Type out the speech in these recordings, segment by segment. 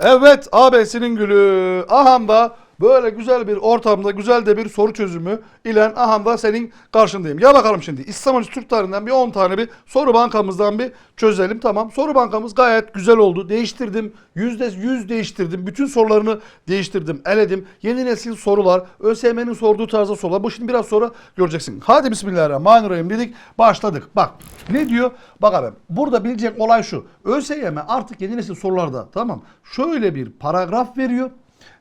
Evet AB'sinin gülü. Aham da böyle güzel bir ortamda güzel de bir soru çözümü ile aham da senin karşındayım. Gel bakalım şimdi İslam Hoca Türk tarihinden bir 10 tane bir soru bankamızdan bir çözelim. Tamam soru bankamız gayet güzel oldu. Değiştirdim. Yüzde yüz değiştirdim. Bütün sorularını değiştirdim. Eledim. Yeni nesil sorular. ÖSYM'nin sorduğu tarzda sorular. Bu şimdi biraz sonra göreceksin. Hadi Bismillahirrahmanirrahim dedik. Başladık. Bak ne diyor? Bak abi burada bilecek olay şu. ÖSYM artık yeni nesil sorularda tamam. Şöyle bir paragraf veriyor.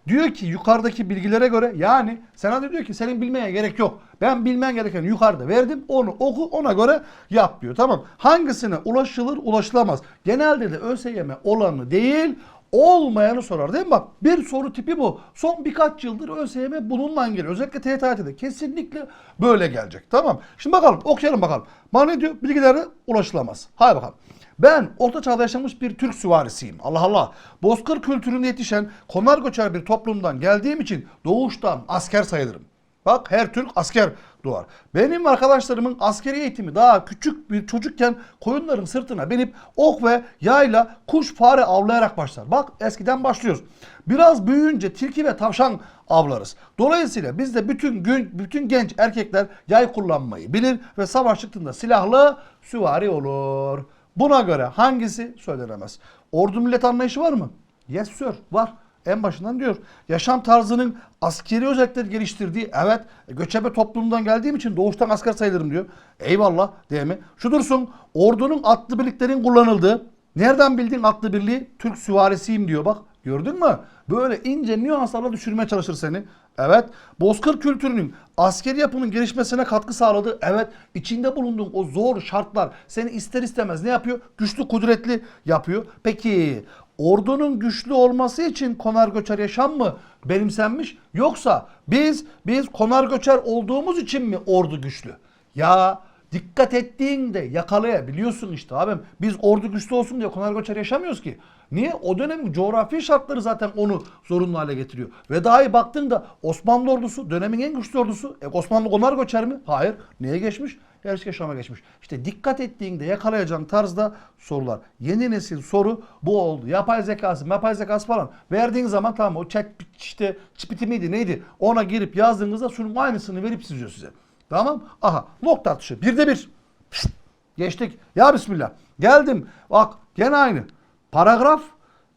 Diyor ki yukarıdaki bilgilere göre yani Senat diyor ki senin bilmeye gerek yok. Ben bilmen gereken yukarıda verdim onu oku ona göre yap diyor. Tamam hangisine ulaşılır ulaşılamaz. Genelde de ÖSYM olanı değil olmayanı sorar değil mi? Bak bir soru tipi bu. Son birkaç yıldır ÖSYM bununla geliyor. Özellikle TYT'de kesinlikle böyle gelecek. Tamam. Şimdi bakalım okuyalım bakalım. Bana ne diyor? Bilgilere ulaşılamaz. Hadi bakalım. Ben orta çağda yaşamış bir Türk süvarisiyim. Allah Allah. Bozkır kültüründe yetişen konar göçer bir toplumdan geldiğim için doğuştan asker sayılırım. Bak her Türk asker doğar. Benim arkadaşlarımın askeri eğitimi daha küçük bir çocukken koyunların sırtına binip ok ve yayla kuş fare avlayarak başlar. Bak eskiden başlıyoruz. Biraz büyüyünce tilki ve tavşan avlarız. Dolayısıyla bizde bütün gün bütün genç erkekler yay kullanmayı bilir ve savaş çıktığında silahlı süvari olur. Buna göre hangisi söylenemez? Ordu millet anlayışı var mı? Yes sir var. En başından diyor. Yaşam tarzının askeri özellikleri geliştirdiği evet e, göçebe toplumdan geldiğim için doğuştan asker sayılırım diyor. Eyvallah değil mi? Şu dursun ordunun atlı birliklerin kullanıldığı nereden bildin atlı birliği? Türk süvarisiyim diyor bak. Gördün mü? Böyle ince nüanslarla düşürmeye çalışır seni. Evet. Bozkır kültürünün askeri yapının gelişmesine katkı sağladı. Evet. içinde bulunduğun o zor şartlar seni ister istemez ne yapıyor? Güçlü, kudretli yapıyor. Peki ordunun güçlü olması için konar göçer yaşam mı benimsenmiş? Yoksa biz biz konar göçer olduğumuz için mi ordu güçlü? Ya dikkat ettiğinde yakalayabiliyorsun işte abim. Biz ordu güçlü olsun diye konar göçer yaşamıyoruz ki. Niye? O dönemin coğrafi şartları zaten onu zorunlu hale getiriyor. Ve daha iyi baktığında Osmanlı ordusu dönemin en güçlü ordusu. E, Osmanlı konar göçer mi? Hayır. Neye geçmiş? Yarış yaşama geçmiş. İşte dikkat ettiğinde yakalayacağın tarzda sorular. Yeni nesil soru bu oldu. Yapay zekası, yapay zekası falan. Verdiğin zaman tamam o chat işte çipiti miydi neydi? Ona girip yazdığınızda şunun aynısını verip çiziyor size. Tamam? Aha nokta atışı. Bir de bir. Pişt. Geçtik. Ya Bismillah. Geldim. Bak gene aynı. Paragraf.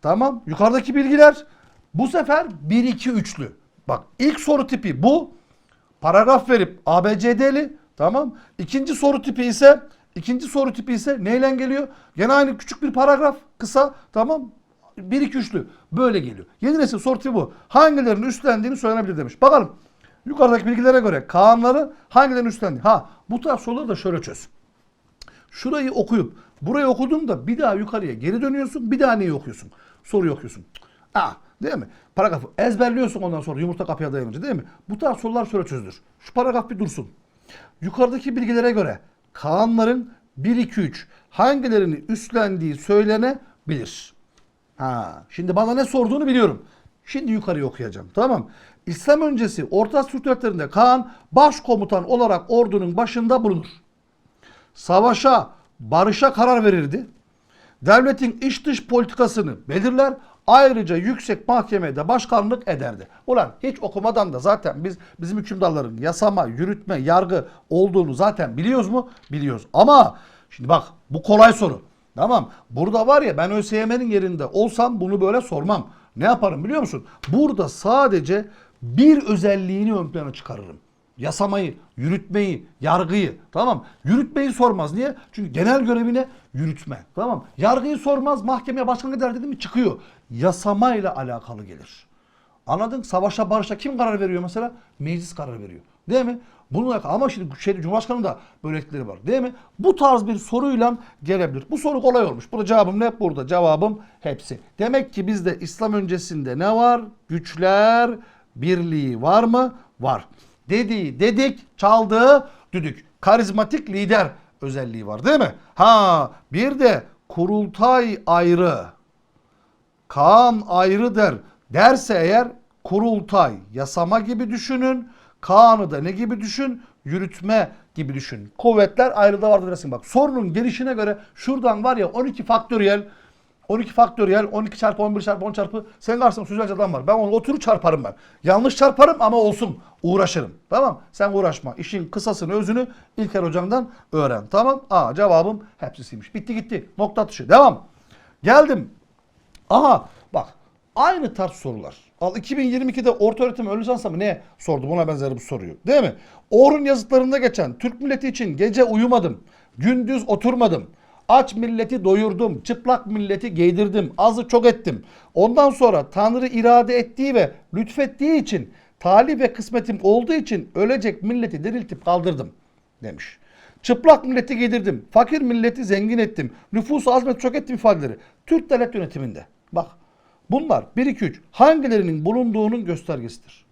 Tamam. Yukarıdaki bilgiler. Bu sefer 1 2 üçlü. Bak ilk soru tipi bu. Paragraf verip ABCD'li. Tamam. İkinci soru tipi ise ikinci soru tipi ise neyle geliyor? Gene aynı küçük bir paragraf. Kısa. Tamam. 1 2 üçlü. Böyle geliyor. Yeni nesil soru tipi bu. Hangilerinin üstlendiğini söylenebilir demiş. Bakalım. Yukarıdaki bilgilere göre Kaanları hangilerinin üstlendi? Ha bu tarz soruları da şöyle çöz. Şurayı okuyup burayı okudun da bir daha yukarıya geri dönüyorsun. Bir daha neyi okuyorsun? Soruyu okuyorsun. Ah değil mi? Paragrafı ezberliyorsun ondan sonra yumurta kapıya dayanınca değil mi? Bu tarz sorular şöyle çözülür. Şu paragraf bir dursun. Yukarıdaki bilgilere göre Kaanların 1 2 3 hangilerini üstlendiği söylenebilir. Ha, şimdi bana ne sorduğunu biliyorum. Şimdi yukarıya okuyacağım. Tamam. İslam öncesi Orta Asya Kaan başkomutan olarak ordunun başında bulunur. Savaşa, barışa karar verirdi. Devletin iç dış politikasını belirler. Ayrıca yüksek mahkemede başkanlık ederdi. Ulan hiç okumadan da zaten biz bizim hükümdarların yasama, yürütme, yargı olduğunu zaten biliyoruz mu? Biliyoruz. Ama şimdi bak bu kolay soru. Tamam. Burada var ya ben ÖSYM'nin yerinde olsam bunu böyle sormam. Ne yaparım biliyor musun? Burada sadece bir özelliğini ön plana çıkarırım. Yasamayı, yürütmeyi, yargıyı. Tamam. Yürütmeyi sormaz. Niye? Çünkü genel görevine yürütme. Tamam. Yargıyı sormaz. Mahkemeye başkan gider dedi mi çıkıyor. Yasamayla alakalı gelir. Anladın? Savaşa barışa kim karar veriyor mesela? Meclis karar veriyor. Değil mi? Bununla ama şimdi şey, Cumhurbaşkanı'nın da böyle etkileri var. Değil mi? Bu tarz bir soruyla gelebilir. Bu soru kolay olmuş. Burada cevabım ne? Burada cevabım hepsi. Demek ki bizde İslam öncesinde ne var? Güçler birliği var mı? Var. Dediği dedik, çaldığı düdük. Karizmatik lider özelliği var değil mi? Ha bir de kurultay ayrı. Kaan ayrı der. Derse eğer kurultay yasama gibi düşünün. Kaan'ı da ne gibi düşün? Yürütme gibi düşün. Kuvvetler ayrı da vardır dersin. Bak sorunun gelişine göre şuradan var ya 12 faktöriyel 12 faktöriyel 12 çarpı 11 çarpı 10 çarpı senin karşısında sözelci adam var. Ben onu oturur çarparım ben. Yanlış çarparım ama olsun. Uğraşırım. Tamam Sen uğraşma. İşin kısasını özünü İlker Hocam'dan öğren. Tamam. Aa cevabım hepsiymiş. Bitti gitti. Nokta atışı. Devam. Geldim. Aha bak aynı tarz sorular. Al 2022'de orta öğretim ön lisansa mı ne sordu buna benzer bu soruyu. Değil mi? Orhun yazıtlarında geçen Türk milleti için gece uyumadım. Gündüz oturmadım. Aç milleti doyurdum. Çıplak milleti giydirdim. Azı çok ettim. Ondan sonra Tanrı irade ettiği ve lütfettiği için talih ve kısmetim olduğu için ölecek milleti diriltip kaldırdım demiş. Çıplak milleti giydirdim. Fakir milleti zengin ettim. Nüfusu azmet çok ettim ifadeleri. Türk devlet yönetiminde. Bak bunlar 1 2 3 hangilerinin bulunduğunun göstergesidir.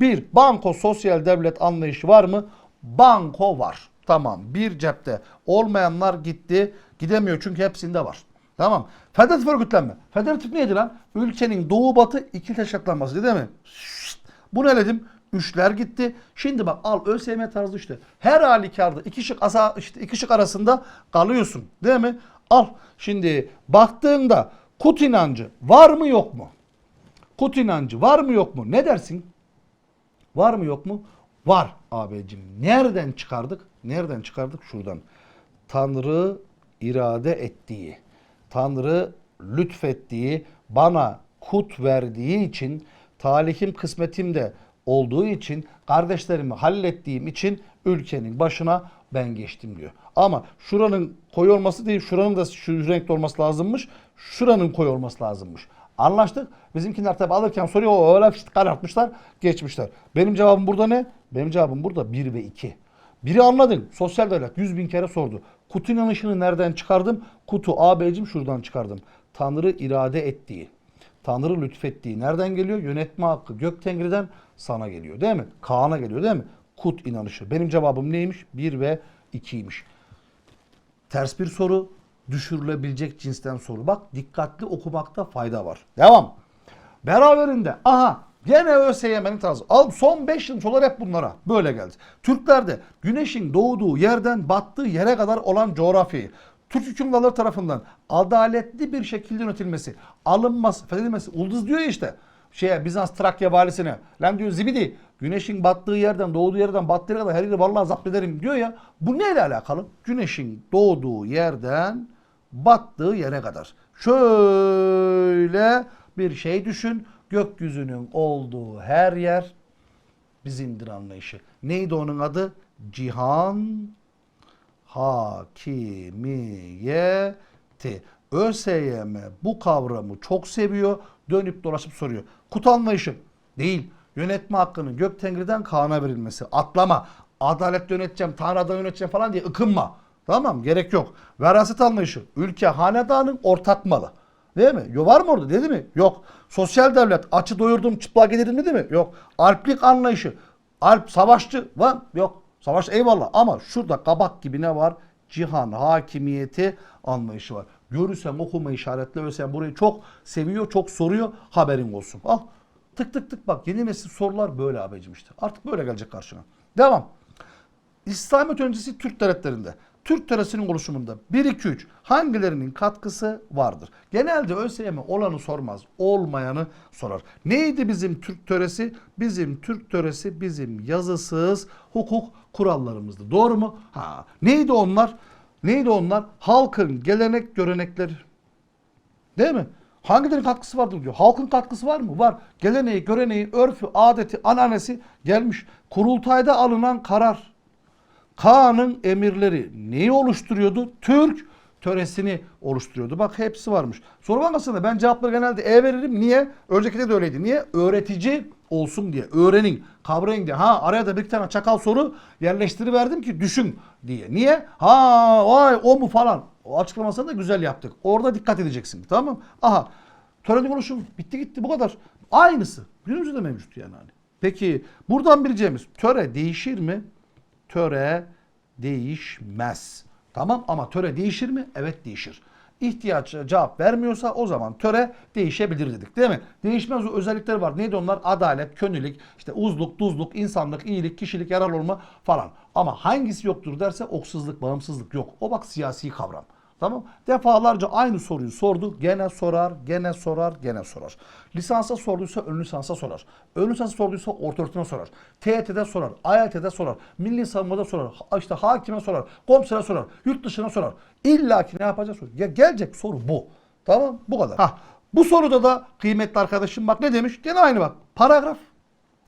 Bir banko sosyal devlet anlayışı var mı? Banko var. Tamam bir cepte. Olmayanlar gitti. Gidemiyor çünkü hepsinde var. Tamam. Federatif örgütlenme. Federatif neydi lan? Ülkenin doğu batı ikili teşkilatlanması değil mi? Şşt. Bunu eledim. Üçler gitti. Şimdi bak al ÖSYM tarzı işte. Her halükarda iki şık asa işte iki şık arasında kalıyorsun. Değil mi? Al. Şimdi baktığında kut inancı var mı yok mu? Kut inancı var mı yok mu? Ne dersin? Var mı yok mu? Var abicim. Nereden çıkardık? Nereden çıkardık? Şuradan. Tanrı irade ettiği, Tanrı lütfettiği, bana kut verdiği için, talihim kısmetim de olduğu için, kardeşlerimi hallettiğim için ülkenin başına ben geçtim diyor. Ama şuranın koyu olması değil, şuranın da şu renkte olması lazımmış, şuranın koyu olması lazımmış. Anlaştık. Bizimkiler tabi alırken soruyor o öyle işte karartmışlar geçmişler. Benim cevabım burada ne? Benim cevabım burada 1 ve 2. Biri anladın. Sosyal devlet 100 bin kere sordu. Kutu inanışını nereden çıkardım? Kutu AB'cim şuradan çıkardım. Tanrı irade ettiği. Tanrı lütfettiği. Nereden geliyor? Yönetme hakkı gök tengriden sana geliyor değil mi? Kaan'a geliyor değil mi? Kut inanışı. Benim cevabım neymiş? 1 ve 2'ymiş. Ters bir soru, düşürülebilecek cinsten soru. Bak dikkatli okumakta fayda var. Devam. Beraberinde aha gene ÖSYM'nin tarzı. Al son 5 yıl sorular hep bunlara. Böyle geldi. Türklerde güneşin doğduğu yerden battığı yere kadar olan coğrafyayı Türk hükümdarları tarafından adaletli bir şekilde yönetilmesi, alınması, fethedilmesi. Ulduz diyor işte şeye Bizans Trakya valisine. Lan diyor zibidi güneşin battığı yerden doğduğu yerden battığı yere kadar her yeri vallahi zapt ederim diyor ya. Bu neyle alakalı? Güneşin doğduğu yerden battığı yere kadar. Şöyle bir şey düşün. Gökyüzünün olduğu her yer bizimdir anlayışı. Neydi onun adı? Cihan hakimiyeti. ÖSYM bu kavramı çok seviyor. Dönüp dolaşıp soruyor. Kutu anlayışı değil. Yönetme hakkının gök tengriden Kaan'a verilmesi. Atlama. Adalet yöneteceğim, Tanrı'dan yöneteceğim falan diye ıkınma. Tamam gerek yok. Veraset anlayışı. Ülke hanedanın ortak malı. Değil mi? Yo, var mı orada? Dedi mi? Yok. Sosyal devlet. Açı doyurdum, çıplak ederim dedi mi? Yok. Alplik anlayışı. Alp savaşçı var mı? Yok. Savaş eyvallah ama şurada kabak gibi ne var? Cihan hakimiyeti anlayışı var. Görürsen okuma işaretle ölsen burayı çok seviyor, çok soruyor. Haberin olsun. Al. Tık tık tık bak yeni nesil sorular böyle abicim işte. Artık böyle gelecek karşına. Devam. İslamiyet öncesi Türk devletlerinde Türk töresinin oluşumunda 1 2 3 hangilerinin katkısı vardır? Genelde ÖSYM olanı sormaz, olmayanı sorar. Neydi bizim Türk töresi? Bizim Türk töresi bizim yazısız hukuk kurallarımızdı. Doğru mu? Ha. Neydi onlar? Neydi onlar? Halkın gelenek görenekleri. Değil mi? Hangilerinin katkısı vardır diyor. Halkın katkısı var mı? Var. Geleneği, göreneği, örfü, adeti, ananesi gelmiş. Kurultayda alınan karar. Kaan'ın emirleri neyi oluşturuyordu? Türk töresini oluşturuyordu. Bak hepsi varmış. Soru bankasında ben cevapları genelde E veririm. Niye? Öncekide de öyleydi. Niye? Öğretici olsun diye. Öğrenin, kavrayın diye. Ha araya da bir tane çakal soru yerleştiriverdim ki düşün diye. Niye? Ha vay o mu falan. O açıklamasını da güzel yaptık. Orada dikkat edeceksin. Tamam mı? Aha. Törenin oluşum bitti gitti bu kadar. Aynısı. Günümüzde de mevcut yani. Hani. Peki buradan bileceğimiz töre değişir mi? Töre değişmez. Tamam ama töre değişir mi? Evet değişir. İhtiyaç cevap vermiyorsa o zaman töre değişebilir dedik değil mi? Değişmez o özellikler var. Neydi onlar? Adalet, könüllük, işte uzluk, tuzluk, insanlık, iyilik, kişilik, yarar olma falan. Ama hangisi yoktur derse oksuzluk, bağımsızlık yok. O bak siyasi kavram. Tamam. Defalarca aynı soruyu sordu. Gene sorar, gene sorar, gene sorar. Lisansa sorduysa ön lisansa sorar. Ön lisansa sorduysa orta öğretimde sorar. TYT'de sorar. AYT'de sorar. Milli savunmada sorar. işte hakime sorar. Komisere sorar. Yurt dışına sorar. İlla ki ne yapacak soru. Ya gelecek soru bu. Tamam bu kadar. Ha, bu soruda da kıymetli arkadaşım bak ne demiş? Gene aynı bak. Paragraf.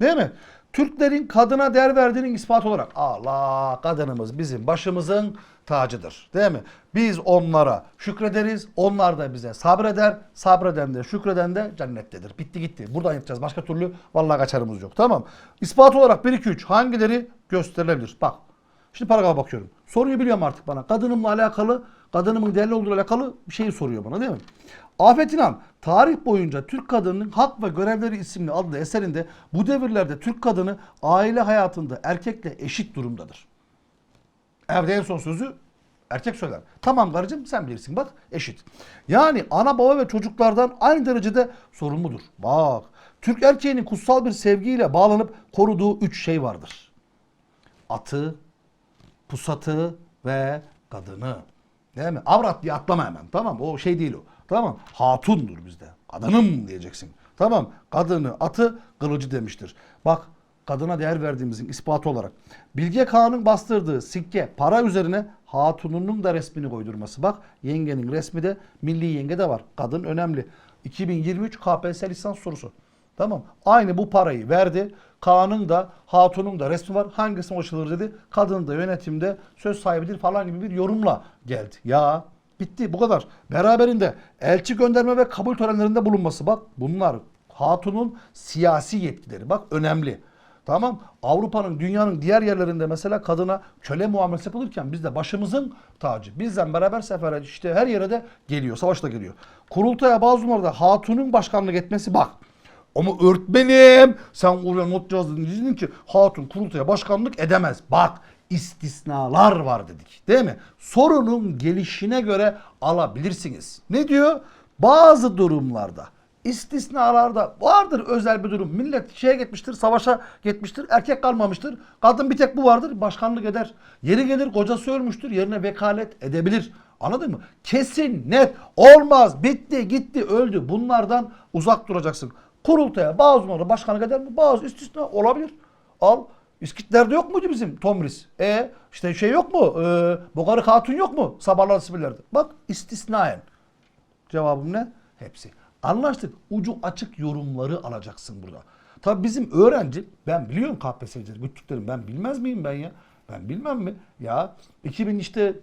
Değil mi? Türklerin kadına değer verdiğinin ispatı olarak Allah kadınımız bizim başımızın tacıdır. Değil mi? Biz onlara şükrederiz. Onlar da bize sabreder. Sabreden de şükreden de cennettedir. Bitti gitti. Buradan yapacağız. Başka türlü vallahi kaçarımız yok. Tamam. İspat olarak 1 2 3 hangileri gösterilebilir? Bak. Şimdi paragrafa bakıyorum. Soruyu biliyorum artık bana. Kadınımla alakalı, kadınımın değerli olduğu alakalı bir şeyi soruyor bana değil mi? Afet İnan, tarih boyunca Türk kadının Hak ve Görevleri isimli adlı eserinde bu devirlerde Türk kadını aile hayatında erkekle eşit durumdadır. Evde en son sözü erkek söyler. Tamam karıcığım sen bilirsin bak eşit. Yani ana baba ve çocuklardan aynı derecede sorumludur. Bak Türk erkeğinin kutsal bir sevgiyle bağlanıp koruduğu üç şey vardır. Atı, pusatı ve kadını. Değil mi? Avrat diye atlama hemen. Tamam o şey değil o. Tamam. Hatundur bizde. Kadınım diyeceksin. Tamam. Kadını, atı, kılıcı demiştir. Bak kadına değer verdiğimizin ispatı olarak. Bilge Kağan'ın bastırdığı sikke para üzerine hatununun da resmini koydurması. Bak yengenin resmi de milli yenge de var. Kadın önemli. 2023 KPSS lisans sorusu. Tamam. Aynı bu parayı verdi. Kaan'ın da Hatun'un da resmi var. Hangisine ulaşılır dedi. Kadın da yönetimde söz sahibidir falan gibi bir yorumla geldi. Ya bitti bu kadar. Beraberinde elçi gönderme ve kabul törenlerinde bulunması. Bak bunlar Hatun'un siyasi yetkileri. Bak önemli. Tamam. Avrupa'nın, dünyanın diğer yerlerinde mesela kadına köle muamelesi yapılırken bizde başımızın tacı. Bizden beraber sefere işte her yere de geliyor. Savaşta geliyor. Kurultaya bazı numaralarda hatunun başkanlık etmesi bak. Ama öğretmenim sen oraya not yazdın dedin ki hatun kurultaya başkanlık edemez. Bak istisnalar var dedik. Değil mi? Sorunun gelişine göre alabilirsiniz. Ne diyor? Bazı durumlarda istisnalarda vardır özel bir durum. Millet şeye gitmiştir, savaşa gitmiştir, erkek kalmamıştır. Kadın bir tek bu vardır, başkanlık eder. Yeri gelir kocası ölmüştür, yerine vekalet edebilir. Anladın mı? Kesin, net, olmaz, bitti, gitti, öldü. Bunlardan uzak duracaksın. Kurultaya bazı numara başkanlık eder mi? Bazı istisna olabilir. Al. İskitlerde yok muydu bizim Tomris? E işte şey yok mu? E, Bogarı Hatun yok mu? Sabahlar sibirlerde. Bak istisnaen. Cevabım ne? Hepsi. Anlaştık. Ucu açık yorumları alacaksın burada. Tabii bizim öğrenci, ben biliyorum KPSS'cileri, güttüklerim ben bilmez miyim ben ya? Ben bilmem mi? Ya 2000 işte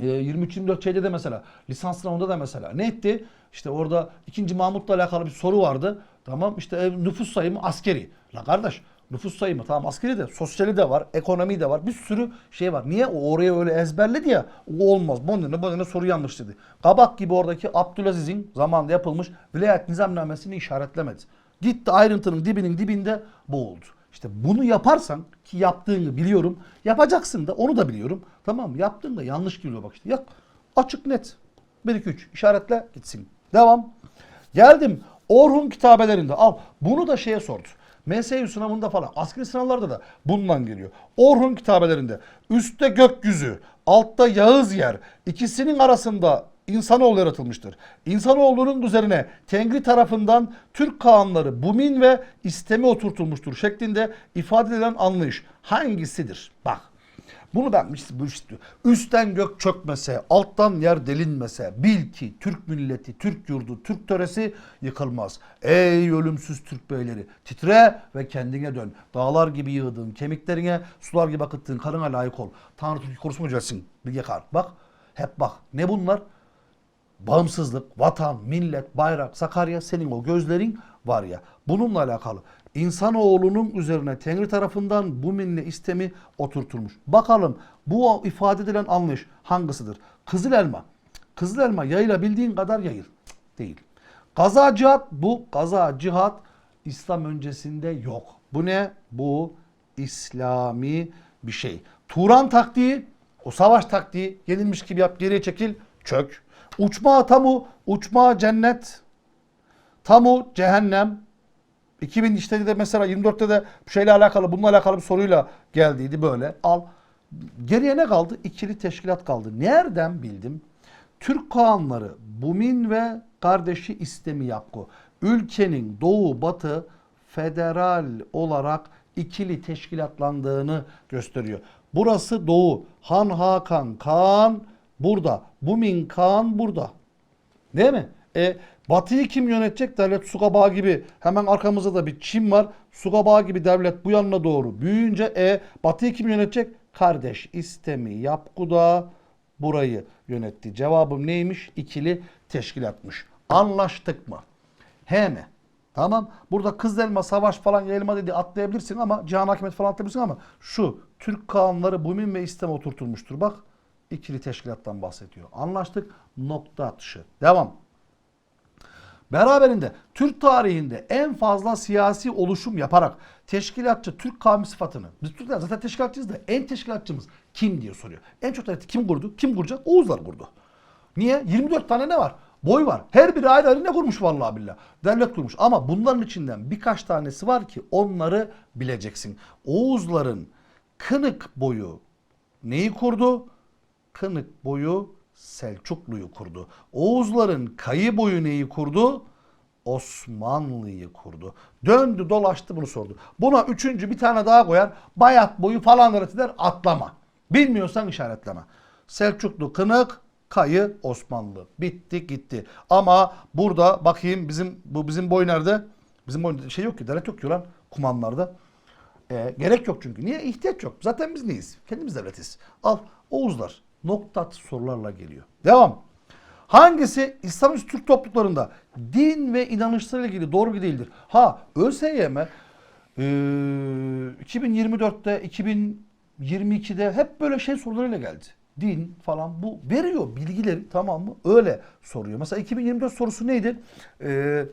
e, 23-24 şeyde de mesela lisans sınavında da mesela ne etti? İşte orada 2. Mahmut'la alakalı bir soru vardı. Tamam işte e, nüfus sayımı askeri. La kardeş nüfus sayımı tamam askeri de sosyali de var, ekonomi de var. Bir sürü şey var. Niye? O oraya öyle ezberledi ya. O olmaz. Bu ne, bu ne soru yanlış dedi. Kabak gibi oradaki Abdülaziz'in zamanında yapılmış vilayet nizamnamesini işaretlemedi. Gitti ayrıntının dibinin dibinde boğuldu. İşte bunu yaparsan ki yaptığını biliyorum. Yapacaksın da onu da biliyorum. Tamam mı? Yaptığında yanlış geliyor bak işte. Yak. Açık net. 1 2 3 işaretle gitsin. Devam. Geldim Orhun kitabelerinde al. Bunu da şeye sordu. MSU sınavında falan askeri sınavlarda da bundan geliyor. Orhun kitabelerinde üstte gökyüzü, altta Yağız yer. ikisinin arasında insanoğlu yaratılmıştır. İnsanoğlunun üzerine Tengri tarafından Türk Kağanları Bumin ve istemi oturtulmuştur şeklinde ifade edilen anlayış hangisidir? Bak bunu ben üstten gök çökmese, alttan yer delinmese, bil ki Türk milleti, Türk yurdu, Türk töresi yıkılmaz. Ey ölümsüz Türk beyleri, titre ve kendine dön. Dağlar gibi yığdığın kemiklerine, sular gibi akıttığın karına layık ol. Tanrı Türk korusun mu gelsin? Bilge Kar. Bak, hep bak. Ne bunlar? Bağımsızlık, vatan, millet, bayrak, Sakarya senin o gözlerin var ya. Bununla alakalı insanoğlunun üzerine Tengri tarafından bu minne istemi oturtulmuş. Bakalım bu ifade edilen anlayış hangisidir? Kızıl elma. Kızıl elma yayılabildiğin kadar yayıl. Değil. Gaza cihat bu gaza cihat İslam öncesinde yok. Bu ne? Bu İslami bir şey. Turan taktiği o savaş taktiği yenilmiş gibi yap geriye çekil çök. Uçma tamu uçma cennet. Tamu cehennem. 2000 işte de mesela 24'te de şeyle alakalı bununla alakalı bir soruyla geldiydi böyle. Al. Geriye ne kaldı? İkili teşkilat kaldı. Nereden bildim? Türk Kağanları Bumin ve kardeşi İstemi Yapku ülkenin doğu batı federal olarak ikili teşkilatlandığını gösteriyor. Burası doğu. Han Hakan Kaan burada. Bumin Kaan burada. Değil mi? E, Batı'yı kim yönetecek? Devlet Sugabağı gibi. Hemen arkamızda da bir Çin var. Sugabağı gibi devlet bu yanına doğru büyüyünce e, Batı'yı kim yönetecek? Kardeş istemi Yapku da burayı yönetti. Cevabım neymiş? İkili teşkilatmış. Anlaştık mı? He mi? Tamam. Burada Kızılelma Savaş falan yayılma dedi atlayabilirsin ama Cihan Hakimet falan atlayabilirsin ama şu Türk kanunları Bumin ve İstem oturtulmuştur. Bak ikili teşkilattan bahsediyor. Anlaştık. Nokta atışı. Devam. Beraberinde Türk tarihinde en fazla siyasi oluşum yaparak teşkilatçı Türk kavmi sıfatını biz Türkler zaten teşkilatçıyız da en teşkilatçımız kim diye soruyor. En çok devleti kim kurdu? Kim kuracak? Oğuzlar kurdu. Niye? 24 tane ne var? Boy var. Her biri ayrı ayrı ne kurmuş vallahi billah. Devlet kurmuş. Ama bunların içinden birkaç tanesi var ki onları bileceksin. Oğuzların kınık boyu neyi kurdu? Kınık boyu Selçuklu'yu kurdu. Oğuzların kayı boyu neyi kurdu? Osmanlı'yı kurdu. Döndü dolaştı bunu sordu. Buna üçüncü bir tane daha koyar. Bayat boyu falan öğretiler atlama. Bilmiyorsan işaretleme. Selçuklu kınık, kayı Osmanlı. Bitti gitti. Ama burada bakayım bizim bu bizim boy nerede? Bizim boy şey yok ki devlet yok ki lan kumanlarda. E, gerek yok çünkü. Niye? İhtiyaç yok. Zaten biz neyiz? Kendimiz devletiz. Al Oğuzlar nokta atışı sorularla geliyor. Devam. Hangisi İslam üstü Türk topluluklarında din ve inanışlarıyla ilgili doğru değildir? Ha ÖSYM e, 2024'te 2022'de hep böyle şey sorularıyla geldi. Din falan bu veriyor bilgileri tamam mı? Öyle soruyor. Mesela 2024 sorusu neydi? Eee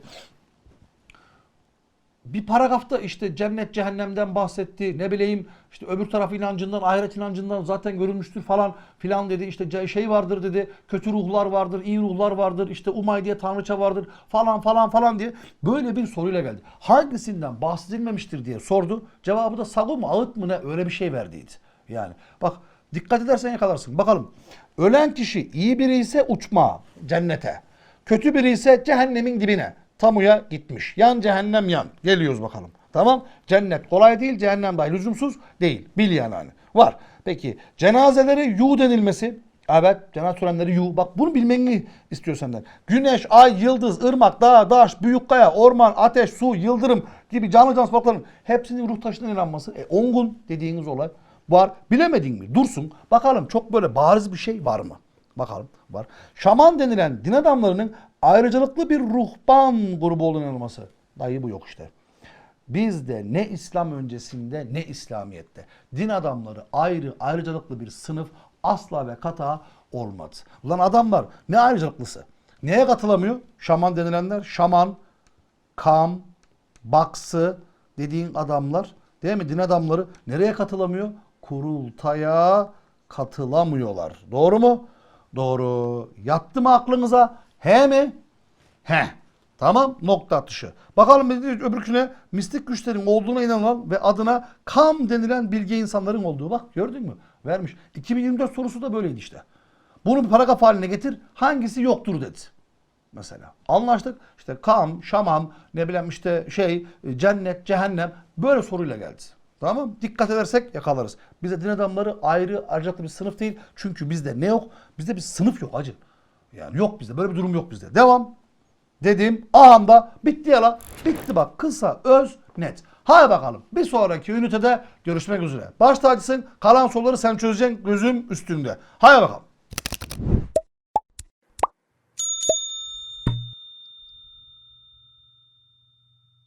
bir paragrafta işte cennet cehennemden bahsetti. Ne bileyim işte öbür taraf inancından, ahiret inancından zaten görülmüştür falan filan dedi. İşte şey vardır dedi. Kötü ruhlar vardır, iyi ruhlar vardır. işte Umay diye tanrıça vardır falan falan falan diye böyle bir soruyla geldi. Hangisinden bahsedilmemiştir diye sordu. Cevabı da sagu mu ağıt mı ne öyle bir şey verdiydi. Yani bak dikkat edersen yakalarsın. Bakalım. Ölen kişi iyi biri ise uçma cennete. Kötü biri ise cehennemin dibine. Tamuya gitmiş. Yan cehennem yan. Geliyoruz bakalım. Tamam. Cennet kolay değil. Cehennem dahi lüzumsuz değil. Bil yani. hani. Var. Peki cenazeleri yu denilmesi. Evet cenaze törenleri yu. Bak bunu bilmeni istiyor senden. Güneş, ay, yıldız, ırmak, dağ, daş, büyük kaya, orman, ateş, su, yıldırım gibi canlı canlı sıfatların hepsinin ruh taşına inanması. E, ongun dediğiniz olay var. Bilemedin mi? Dursun. Bakalım çok böyle bariz bir şey var mı? Bakalım var. Şaman denilen din adamlarının ayrıcalıklı bir ruhban grubu olduğunu inanılması. Dayı bu yok işte. Bizde ne İslam öncesinde ne İslamiyet'te din adamları ayrı ayrıcalıklı bir sınıf asla ve kata olmadı. Ulan adamlar ne ayrıcalıklısı? Neye katılamıyor? Şaman denilenler şaman, kam, baksı dediğin adamlar değil mi? Din adamları nereye katılamıyor? Kurultaya katılamıyorlar. Doğru mu? Doğru. Yattı mı aklınıza? He mi? He. Tamam nokta atışı. Bakalım öbürküne mistik güçlerin olduğuna inanılan ve adına kam denilen bilge insanların olduğu. Bak gördün mü? Vermiş. 2024 sorusu da böyleydi işte. Bunu bir paragraf haline getir. Hangisi yoktur dedi. Mesela. Anlaştık. İşte kam, şaman, ne bileyim işte şey, cennet, cehennem böyle soruyla geldi. Tamam? Dikkat edersek yakalarız. Bize din adamları ayrı ayrıcalıklı bir sınıf değil. Çünkü bizde ne yok? Bizde bir sınıf yok acı. Yani yok bizde. Böyle bir durum yok bizde. Devam. Dedim. Ahanda bitti ya la. Bitti bak. Kısa, öz, net. Hadi bakalım. Bir sonraki ünitede görüşmek üzere. Baş tacısın. Kalan soruları sen çözeceksin. Gözüm üstünde. Hadi bakalım.